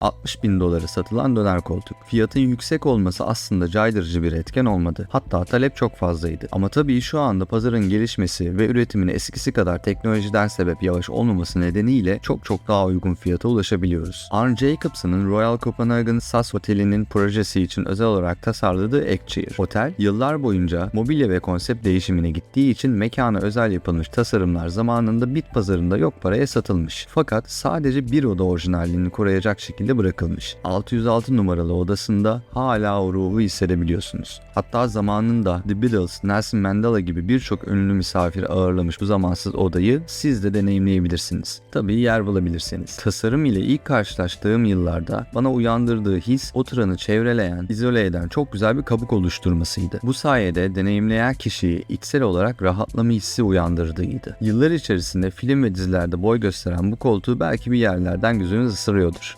60 bin dolara satılan döner koltuk. Fiyatın yüksek olması aslında caydırıcı bir etken olmadı. Hatta talep çok fazlaydı. Ama tabii şu anda pazarın gelişmesi ve üretimin eskisi kadar teknolojiden sebep yavaş olmaması nedeniyle çok çok daha uygun fiyata ulaşabiliyoruz. Arne Jacobson'ın Royal Copenhagen SAS Oteli'nin projesi için özel olarak tasarladığı Ekçiğir. Otel yıllar boyunca mobilya ve konsept değişimine gittiği için mekana özel yapılmış tasarımlar zamanında bit pazarında yok paraya satılmış. Fakat sadece bir oda orijinalliğini koruyacak şekilde bırakılmış. 606 numaralı odasında hala o ruhu hissedebiliyorsunuz. Hatta zamanında The Beatles, Nelson Mandela gibi birçok ünlü misafir ağırlamış bu zamansız odayı siz de deneyimleyebilirsiniz. Tabii yer bulabilirseniz. Tasarım ile ilk karşılaştığım yıllarda bana uyandırdığı his oturanı çevreleyen, izole eden çok güzel bir kabuk oluşturmasıydı. Bu sayede deneyimleyen kişiyi içsel olarak rahatlama hissi uyandırdığıydı. Yıllar içerisinde film ve dizilerde boy gösteren bu koltuğu belki bir yerlerden gözünüz ısırıyordur.